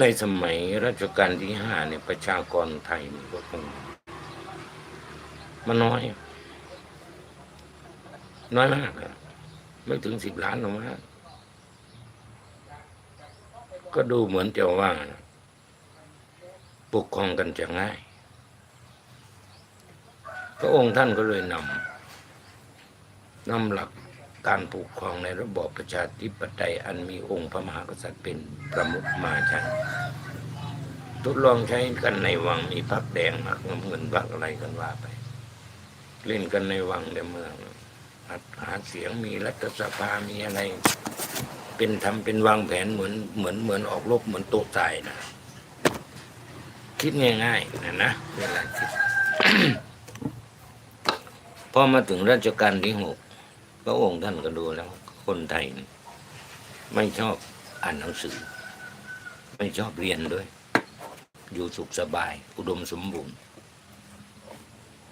ในสมัยรัชกาลที่ห้าเนี่ยประชากรไทยนี่ก็คงมันน้อย น้อยมากอะไม่ถึงสิบล้านหรอกมั้งก็ดูเหมือนจะว่า ปกครองกันจะง่าย พระองค์ท่านก็เลยนำนำหลัก การปกครองในระบอบประชาธิปไตยอันมีองค์พระมหากษัตริย์เป็นประมุขมาใช้ทดลองใช้กันในวังมีพักแดงพักน้ำเงินพักอะไรกันว่าไป เล่นกันในวังในเมืองหัดหาเสียงมีรัฐสภามีอะไร เป็นทำเป็นวางแผนเหมือนเหมือนเหมือนออกรบเหมือนโต๊ะตายนะคิดง่ายๆนะนะเวลาคิดพอมาถึงรัชกาลที่หก พระองค์ท่านก็ดูแล้ว คนไทยไม่ชอบอ่านหนังสือ ไม่ชอบเรียนด้วย อยู่สุขสบาย อุดมสมบูรณ์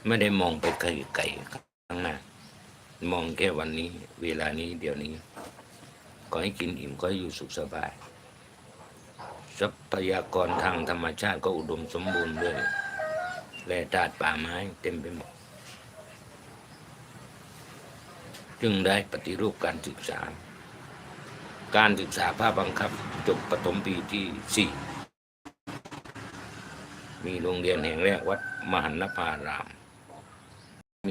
ไม่ได้มองไปไกลไกลข้างหน้ามองแค่วันนี้ เวลานี้เดี๋ยวนี้ก็ให้กินอิ่มก็ให้อยู่สุขสบาย ทรัพยากรทางธรรมชาติก็อุดมสมบูรณ์ด้วยแร่ธาตุป่าไม้เต็มไปหมด จึงได้ปฏิรูปการศึกษา การศึกษาภาคบังคับจบปฐมปีที่สี่มีโรงเรียนแห่งแรกวัดมหันนภาราม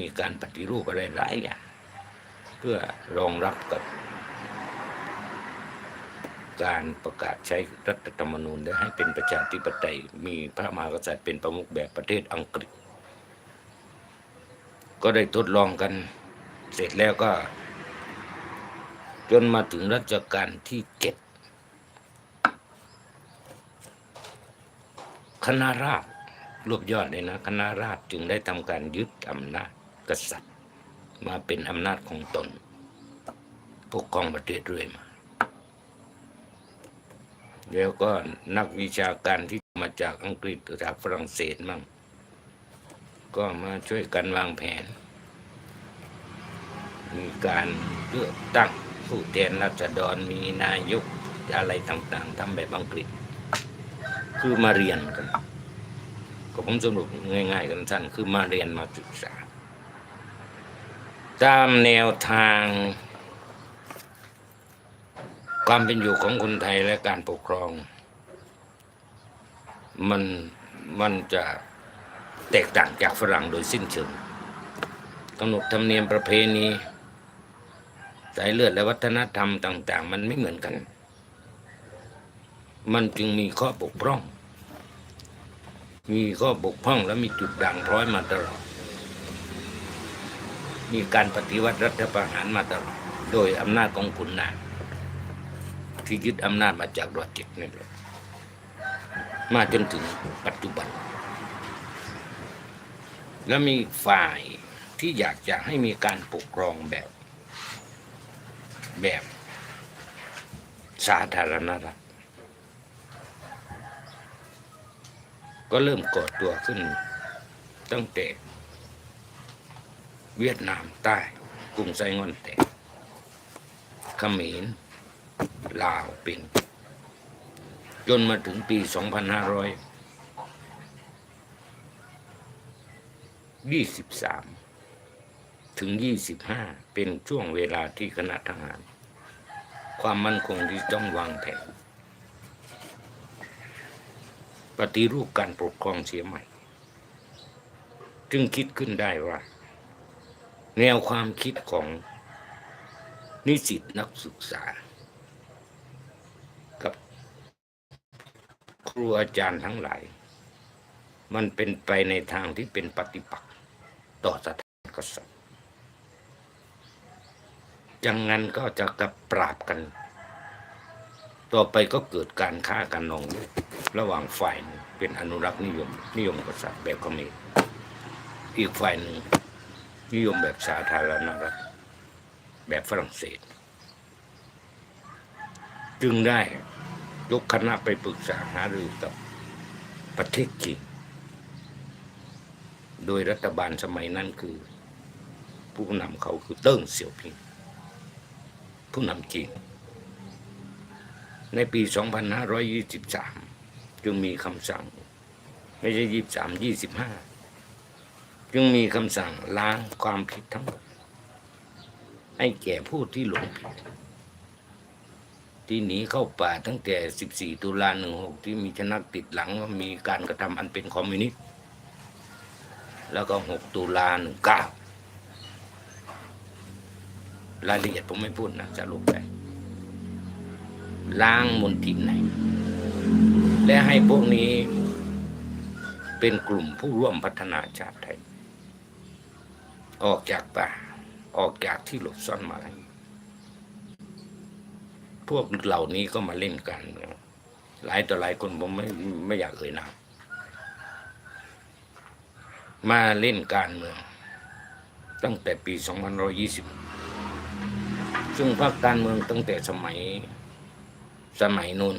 มีการปฏิรูปอะไรหลายอย่างเพื่อรองรับกับการประกาศใช้รัฐธรรมนูญและให้เป็นประชาธิปไตย มีพระมหากษัตริย์เป็นประมุขแบบประเทศอังกฤษ ก็ได้ทดลองกัน เสร็จแล้วก็ จนมาถึงรัชกาลที่เจ็ดคณะราษฎรรวบยอดเลยนะคณะราษฎรจึงได้ทำการยึดอำนาจกษัตริย์ มาเป็นอำนาจของตนปกครองประเทศเรื่อยมาแล้วก็นักวิชาการที่มาจากอังกฤษหรือจากฝรั่งเศสมั่งก็มาช่วยกันวางแผน มีการเลือกตั้งผู้แทนรัษฎรมีนายกอะไรต่างๆทำแบบอังกฤษ คือมาเรียนกันก็ผมสรุปง่ายๆกันสั้นคือมาเรียนมาศึกษา ตามแนวทาง ความเป็นอยู่ของคนไทยและการปกครอง มันมันจะแตกต่างจากฝรั่งโดยสิ้นเชิงกำหนดธรรมเนียมประเพณี สายเลือดและวัฒนธรรมต่าง ๆ มันไม่เหมือนกัน มันจึงมีข้อบกพร่อง มีข้อบกพร่องและมีจุดด่างพร้อยมาตลอด มีการปฏิวัติรัฐประหารมาตลอด โดยอำนาจของขุนนางที่ยึดอำนาจมาจากรอดเจ็ดนี่แหละมาจนถึงปัจจุบัน แล้วมีฝ่ายที่อยากจะให้มีการปกครองแบบ แบบสาธารณรัฐก็เริ่มก่อตัวขึ้น ตั้งแต่เวียดนามใต้กรุงไซงอนแตกเขมรลาวเป็น จนมาถึงปี 2523 ถึง 25 เป็นช่วงเวลาที่คณะทหาร ความมั่นคงที่ต้องวางแผน ปฏิรูปการปกครองเสียใหม่ จึงคิดขึ้นได้ว่า แนวความคิดของนิสิตนักศึกษา กับครูอาจารย์ทั้งหลาย มันเป็นไปในทางที่เป็นปฏิปักษ์ต่อสถานกษัตริย์ จังงั้นก็จะกับปราบกัน ต่อไปก็เกิดการฆ่ากันนอง ระหว่างฝ่ายหนึ่งเป็นอนุรักษ์นิยม นิยมกษัตริย์แบบเขมรอีกฝ่ายหนึ่งนิยมแบบสาธารณรัฐแบบฝรั่งเศส จึงได้ยกคณะไปปรึกษาหารือกับประเทศจีนโดยรัฐบาลสมัยนั้นคือ ผู้นำเขาคือเติ้งเสี่ยวผิง ผู้นำจีน ในปี 2523 จึงมีคำสั่ง ไม่ใช่ยี่สามยี่สิบห้าจึงมีคำสั่งล้างความผิดทั้งหมดให้แก่ผู้ที่หลงผิด ที่หนีเข้าป่าตั้งแต่ 14 ตุลา 16 ที่มีชนักติดหลังว่ามีการกระทำอันเป็นคอมมิวนิสต์แล้วก็ 6 ตุลา 19 รายละเอียดผมไม่พูดนะสรุปไปล้างมนทินไหนและให้พวกนี้เป็นกลุ่มผู้ร่วมพัฒนาชาติไทย ออกจากป่า ออกจากที่หลบซ่อนมาแล้วพวกเหล่านี้ก็มาเล่นกันหลายต่อหลายคนผมไม่ไม่อยากเอ่ยนามมาเล่นการเมือง ตั้งแต่ปี 2520 ซึ่งพรรคการเมืองตั้งแต่สมัยสมัยนู้น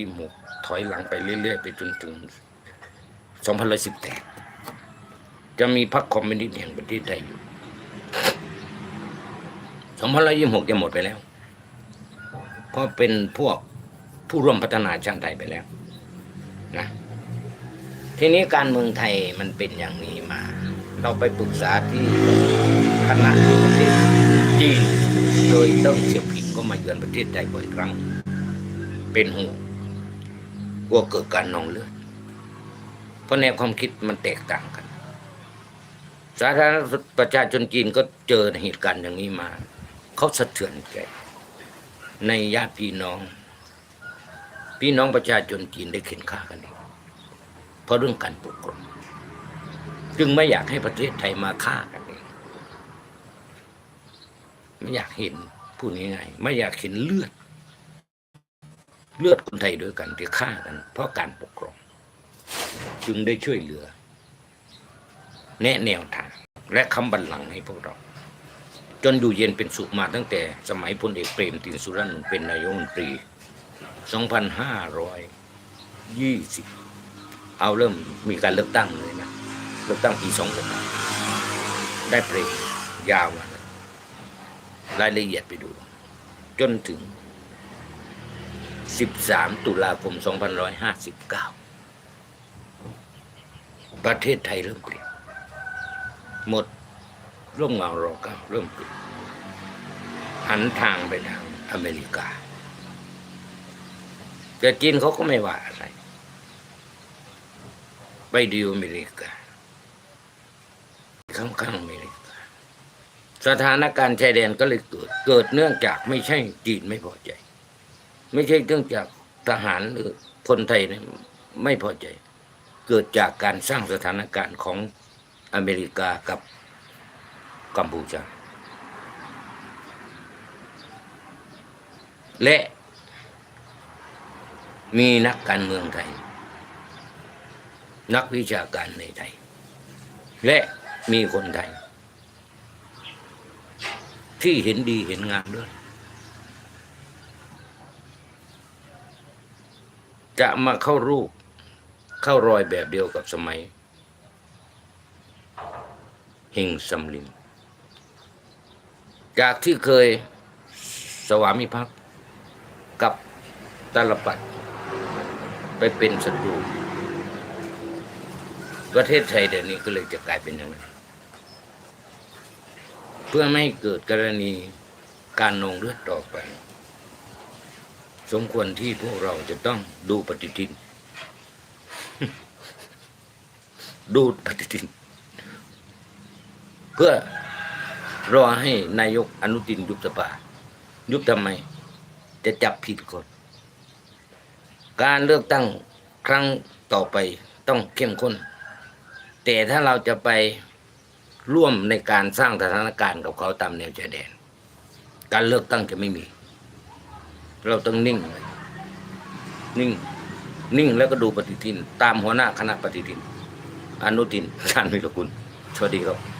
2526 ถอยหลังไปเรื่อยๆ ไปจนถึง2518 จะมีพรรคคอมมิวนิสต์แห่งประเทศไทยอยู่2526 จะหมดไปแล้ว เพราะเป็นพวกผู้ร่วมพัฒนาชาติไทยไปแล้วนะทีนี้การเมืองไทยมันเป็นอย่างนี้มา เราไปปรึกษาที่คณะประเทศจีน โดยต้องเสี่ยวผิงก็มาเยือนประเทศไทยบ่อยครั้ง เป็นห่วงกลัวเกิดการนองเลือดเพราะแนวความคิดมันแตกต่างกัน สาธารณรัฐประชาชนจีนก็เจอเหตุการณ์อย่างนี้มา เขาสะเทือนใจ ในญาติพี่น้อง พี่น้องประชาชนจีนได้เข็นฆ่ากันเองเพราะเรื่องการปกครองจึงไม่อยากให้ประเทศไทยมาฆ่ากัน ไม่อยากเห็นพูดง่ายๆไม่อยากเห็นเลือด เลือดคนไทยด้วยกันที่ฆ่ากัน เพราะการปกครอง จึงได้ช่วยเหลือ แนะแนวทาง และคำบัลลังให้พวกเรา จนอยู่เย็นเป็นสุขมาตั้งแต่ สมัยพลเอกเปรมตินสุรานนท์เป็นนายกรัฐมนตรี 2520 เอาเริ่มมีการเลือกตั้งเลยนะ เลือกตั้งปี26ได้เปรมยาวมา รายละเอียดไปดู จนถึง 13 ตุลาคม 2559 ประเทศไทยเริ่มเปลี่ยนหมดร่มเงารอเก้าเริ่มเปลี่ยนหันทางไปทางอเมริกา แต่จีนเขาก็ไม่ว่าอะไร ไปดิวอเมริกาข้างๆอเมริกา สถานการณ์ชายแดนก็เลยเกิดเกิดเนื่องจากไม่ใช่จีนไม่พอใจ ไม่ใช่เนื่องจากทหารหรือคนไทยเนี่ยไม่พอใจ เกิดจากการสร้างสถานการณ์ของอเมริกากับกัมพูชาและมีนักการเมืองไทย นักวิชาการในไทย และมีคนไทย ที่เห็นดีเห็นงามด้วย จะมาเข้ารูป เข้ารอยแบบเดียวกับสมัยเฮงสำลินจากที่เคยสวามิภักดิ์กับตาลปัดไปเป็นศัตรูประเทศไทยเดี๋ยวนี้ก็เลยจะกลายเป็นอย่างนั้น เพื่อไม่เกิดกรณีการนองเลือดต่อไป สมควรที่พวกเราจะต้องดูปฏิทิน ดูปฏิทิน เพื่อรอให้นายกอนุทินยุบสภายุบทำไม จะจับผิดคนการเลือกตั้งครั้งต่อไปต้องเข้มข้น แต่ถ้าเราจะไป ร่วมในการสร้างสถานการณ์กับเขาตามแนวชายแดน การเลือกตั้งจะไม่มี เราต้องนิ่งเลยนิ่ง นิ่งแล้วก็ดูปฏิทิน ตามหัวหน้าคณะปฏิทิน อนุทินชาญวิรกุลสวัสดีครับ